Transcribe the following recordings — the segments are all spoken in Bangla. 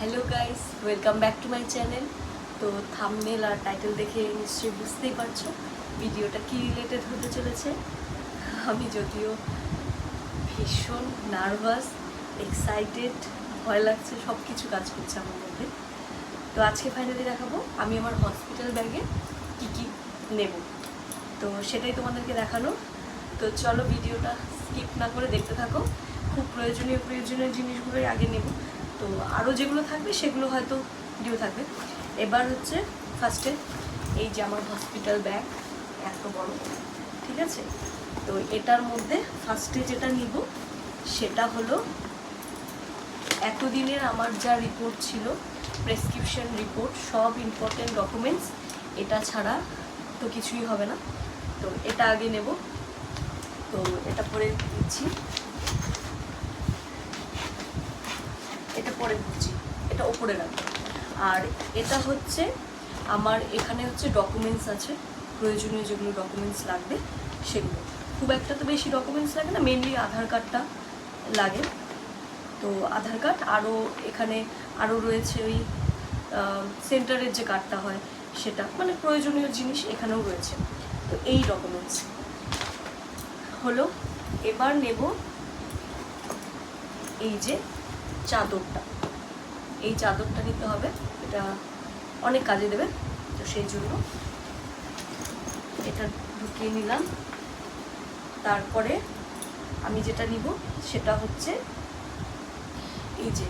Hello guys welcome back to my channel তো থামনেল আর টাইটেল দেখে নিশ্চয়ই বুঝতেই পারছ ভিডিওটা কি রিলেটেড হতে চলেছে। আমি যদিও ভীষণ নার্ভাস এক্সাইটেড ভয় লাগছে সব কিছু কাজ করছে আমার মধ্যে। তো আজকে ফাইনালি দেখাবো, আমি আমার হসপিটাল ব্যাগে কী কী নেব। তো সেটাই তোমাদেরকে দেখানো তো চলো ভিডিওটা স্কিপ না করে দেখতে থাকো। খুব প্রয়োজনীয় প্রয়োজনীয় জিনিসগুলোই আগে নেব। তো আরও যেগুলো থাকবে, সেগুলো হয়তো ভিডিও থাকবে। এবার হচ্ছে ফার্স্টে এই যে আমার হসপিটাল ব্যাগ এত বড়, ঠিক আছে? তো এটার মধ্যে ফার্স্টে যেটা নিব, সেটা হলো এতদিনের আমার যা রিপোর্ট ছিল প্রেসক্রিপশন রিপোর্ট সব ইম্পর্টেন্ট ডকুমেন্টস এটা ছাড়া তো কিছুই হবে না। তো এটা আগে নেব। তো এটা পরে দিচ্ছি। পরে দিচ্ছি এটা ওপরে রাখব। আর এটা হচ্ছে আমার, এখানে হচ্ছে ডকুমেন্টস আছে, প্রয়োজনীয় যেগুলো ডকুমেন্টস লাগবে, সেগুলো। খুব একটা তো বেশি ডকুমেন্টস লাগে না মেনলি আধার কার্ডটা লাগে। তো আধার কার্ড, আরও এখানে আরও রয়েছে ওই সেন্টারের যে কার্ডটা হয়, সেটা মানে প্রয়োজনীয় জিনিস এখানেও রয়েছে। তো এই ডকুমেন্টস হলো, এবার নেব এই যে চাদরটা। এই চাদরটা নিতে হবে। এটা অনেক কাজে দেবে, তো সেই জন্য এটা ঢুকিয়ে নিলাম। তারপরে আমি যেটা নিব সেটা হচ্ছে এই যে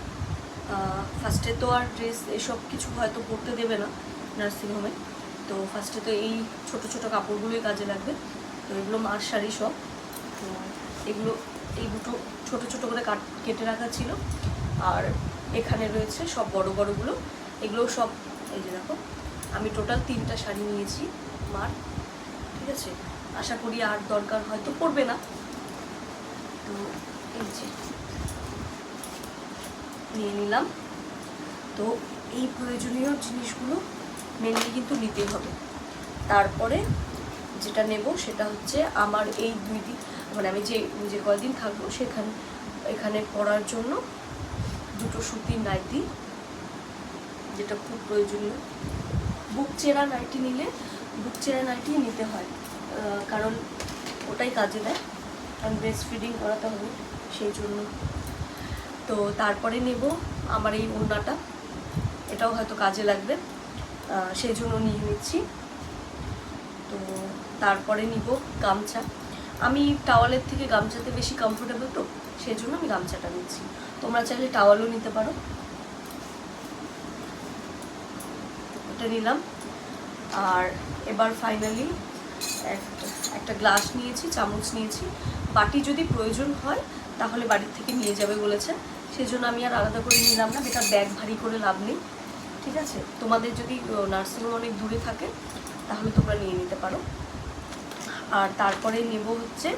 ফার্স্টে তো আর ড্রেস এসব কিছু হয়তো পরতে দেবে না নার্সিংহোমে তো ফার্স্টে তো এই ছোট ছোট কাপড়গুলোই কাজে লাগবে। তো এগুলো মার শাড়ি সব। তো এগুলো, এই দুটো ছোট ছোট করে কাট, কেটে রাখা ছিল। আর এখানে রয়েছে সব বড় বড়গুলো। এগুলো সব, এই যে দেখো, আমি টোটাল তিনটা শাড়ি নিয়েছি মার, ঠিক আছে? আশা করি আর দরকার হয়তো পড়বে না। তো এই যে নিয়ে নিলাম। তো এই প্রয়োজনীয় জিনিসগুলো মেনলি কিন্তু নিতেই হবে। তারপরে যেটা নেব সেটা হচ্ছে আমার এই দুই দিন মানে আমি যে যে কয়দিন থাকব সেখানে, এখানে পড়ার জন্য দুটো সুতির নাইটি যেটা খুব প্রয়োজনীয়। বুক চেরা নাইটি নিলে বুক চেরা নাইটি নিতে হয়। কারণ ওটাই কাজে দেয়। কারণ ব্রেস্ট ফিডিং করাতে হবে সেই জন্য। তো তারপরে নেব আমার এই ওড়নাটা। এটাও হয়তো কাজে লাগবে। সেই জন্য নিয়ে নিচ্ছি। তো তারপরে নিব গামছা। আমি টাওয়ালের থেকে গামছাতে বেশি কমফোর্টেবল তো সেই জন্য আমি গামছাটা নিচ্ছি। তোমরা চাইলে টাওয়ালও নিতে পারো। এটা নিলাম। আর এবার ফাইনালি একটা গ্লাস নিয়েছি, চামচ নিয়েছি। বাটি যদি প্রয়োজন হয়, তাহলে বাড়ির থেকে নিয়ে যাবে বলেছে। সেই জন্য আমি আর আলাদা করে নিলাম না বেকার ব্যাগ ভারী করে লাভ নেই। ঠিক আছে? তোমাদের যদি নার্সিংহোম অনেক দূরে থাকে, তাহলে তোমরা নিয়ে নিতে পারো। আর তারপরে নেব হচ্ছে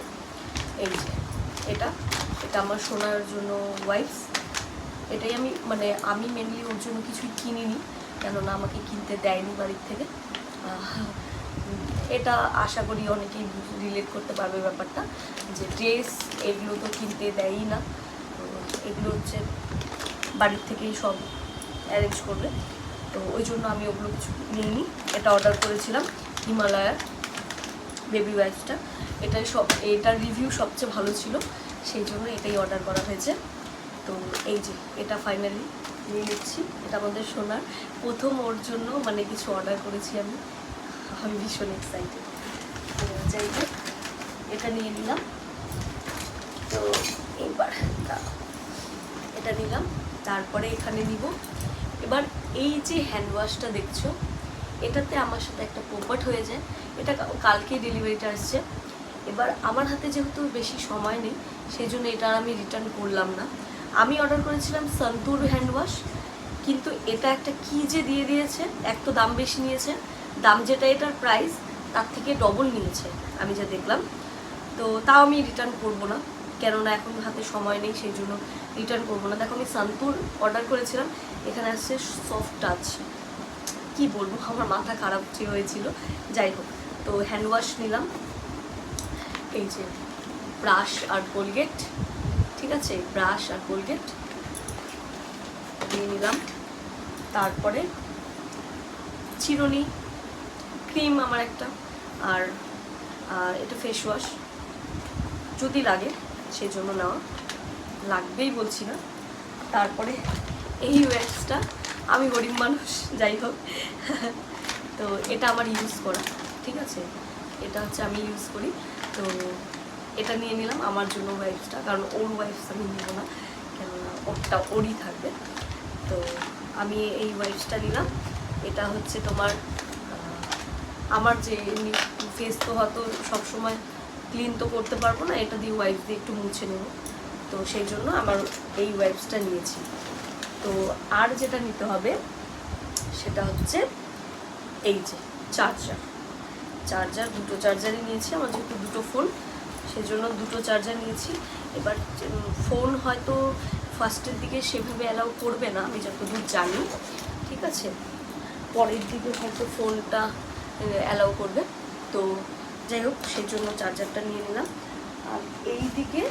এই যে, এটা। এটা আমার শোনার জন্য ওয়াইফস এটাই আমি মানে আমি মেনলি ওর জন্য কিছুই কিনিনি, কেননা আমাকে কিনতে দেয়নি বাড়ির থেকে। এটা আশা করি অনেকেই রিলেট করতে পারবে ব্যাপারটা, যে ড্রেস এগুলো তো কিনতে দেয়ই না। এগুলো হচ্ছে বাড়ির থেকেই সব অ্যারেঞ্জ করবে। তো ওই জন্য আমি ওগুলো কিছু নিইনি এটা অর্ডার করেছিলাম হিমালয়ার। বেবি ওয়াইফসটা এটাই সব, এটার রিভিউ সবচেয়ে ভালো ছিল, সেই জন্য এটাই অর্ডার করা হয়েছে। তো এই যে, এটা ফাইনালি নিয়ে নিচ্ছি। এটা আমাদের সোনার। প্রথম ওর জন্য মানে কিছু অর্ডার করেছি আমি। আমি ভীষণ এক্সাইটেড তো যাই হোক, এটা নিয়ে নিলাম। তো এইবার এটা নিলাম। তারপরে এখানে নিব। এবার এই যে হ্যান্ড ওয়াশটা দেখছ এটাতে আমার সাথে একটা পোপট হয়ে যায়। এটা কা- কালকে ডেলিভারিটা আসছে। এবার আমার হাতে যেহেতু বেশি সময় নেই সেই জন্য এটা আমি রিটার্ন করলাম না। আমি অর্ডার করেছিলাম সন্তুর হ্যান্ড ওয়াশ কিন্তু এটা একটা কি যে দিয়ে দিয়েছে, এক তো দাম বেশি নিয়েছে। দাম যেটা এটার প্রাইস তার থেকে ডবল নিয়েছে, আমি যা দেখলাম। তো তাও আমি রিটার্ন করব না, কেননা এখন হাতে সময় নেই সেই জন্য রিটার্ন করব না। দেখো আমি সান্তুর অর্ডার করেছিলাম, এখানে আসছে সফট টাচ কি বলব, আমার মাথা খারাপ যে হয়েছিল, যাই হোক, তো হ্যান্ড ওয়াশ নিলাম। এই যে ব্রাশ আর কোলগেট ঠিক আছে? ব্রাশ আর কোলগেট নিয়ে নিলাম। তারপরে চিরুনি ক্রিম আমার একটা, আর এটা ফেস ওয়াশ যদি লাগে সেই জন্য নেওয়া। লাগবেই বলছি না। তারপরে এই ওয়্যাক্সটা আমি গরিব মানুষ, যাই হোক। তো এটা আমার ইউজ করা, ঠিক আছে? এটা হচ্ছে আমি ইউজ করি। তো এটা নিয়ে নিলাম আমার জন্য ওয়াইফসটা কারণ ওর ওয়াইফস আমি নিব না, কেননা ওরটা ওরই থাকবে। তো আমি এই ওয়াইফসটা নিলাম। এটা হচ্ছে তোমার আমার যে এমনি ফেস তো হয়তো সবসময় ক্লিন তো করতে পারব না, এটা দিয়ে ওয়াইফ দিয়ে একটু মুছে নেব। তো সেই জন্য আমার এই ওয়াইফসটা নিয়েছি। তো আর যেটা নিতে হবে, সেটা হচ্ছে এই যে চার্জার চার্জার দুটো চার্জারই নিয়েছি, আমার যেহেতু দুটো ফোন সেজন্য দুটো চার্জার নিয়েছি। এবার ফোন হয়তো ফার্স্টের দিকে সেভাবে অ্যালাউ করবে না, আমি যতদূর জানি, ঠিক আছে? পরের দিকে হয়তো ফোনটা অ্যালাউ করবে। তো যাই হোক সেই জন্য চার্জারটা নিয়ে নিলাম। আর এই দিকে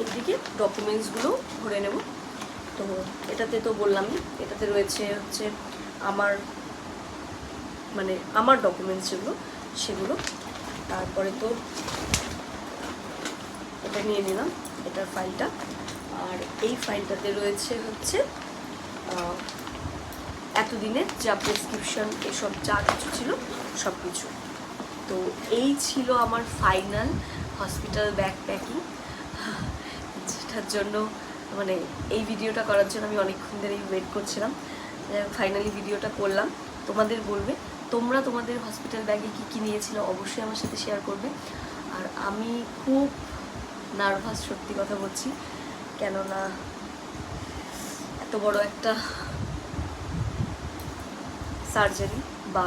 এই দিকে ডকুমেন্টসগুলো ভরে নেব। তো এটাতে তো বললামই, এটাতে রয়েছে হচ্ছে আমার মানে আমার ডকুমেন্টস যেগুলো, সেগুলো। তারপরে তো এটা নিয়ে নিলাম, এটার ফাইলটা আর এই ফাইলটাতে রয়েছে হচ্ছে এতদিনের যা প্রেসক্রিপশন এসব যা কিছু ছিল সব কিছু তো এই ছিল আমার ফাইনাল হসপিটাল ব্যাগ প্যাকিং যেটার জন্য মানে এই ভিডিওটা করার জন্য আমি অনেকক্ষণ ধরেই ওয়েট করছিলাম। ফাইনালি ভিডিওটা করলাম। তোমাদের বলবে তোমরা তোমাদের হসপিটাল ব্যাগে কী কী নিয়েছিলে? অবশ্যই আমার সাথে শেয়ার করবে। আর আমি খুব নার্ভাস সত্যি কথা বলছি। কেননা এত বড় একটা সার্জারি বা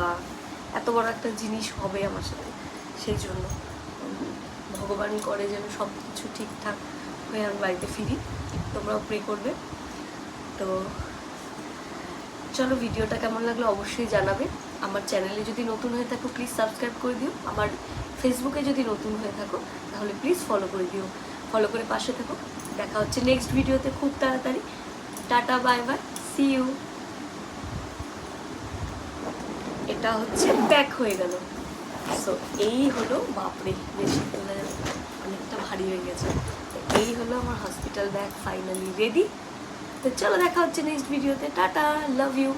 এত বড় একটা জিনিস হবে আমার সাথে সেই জন্য। উম, ভগবান করে যেন সব কিছু ঠিকঠাক হয়ে আমি বাড়িতে ফিরি। তোমরাও প্রে করবে। তো চলো ভিডিওটা কেমন লাগল অবশ্যই জানাবে। আমার চ্যানেলে যদি নতুন হয়ে থাকো প্লিজ সাবস্ক্রাইব করে দিও। আমার ফেসবুকে যদি নতুন হয়ে থাকো, তাহলে প্লিজ ফলো করে দিও। ফলো করে পাশে থাকো। দেখা হচ্ছে নেক্সট ভিডিওতে খুব তাড়াতাড়ি। Tata bye bye see you এটা হচ্ছে ব্যাক হয়ে গেল। সো এই হলো, বাপরে, বেশি তোলা অনেকটা ভারী হয়ে গেছে। এই হলো আমার হসপিটাল ব্যাগ ফাইনালি রেডি তো চলো দেখা হচ্ছে নেক্সট ভিডিওতে টাটা লাভ ইউ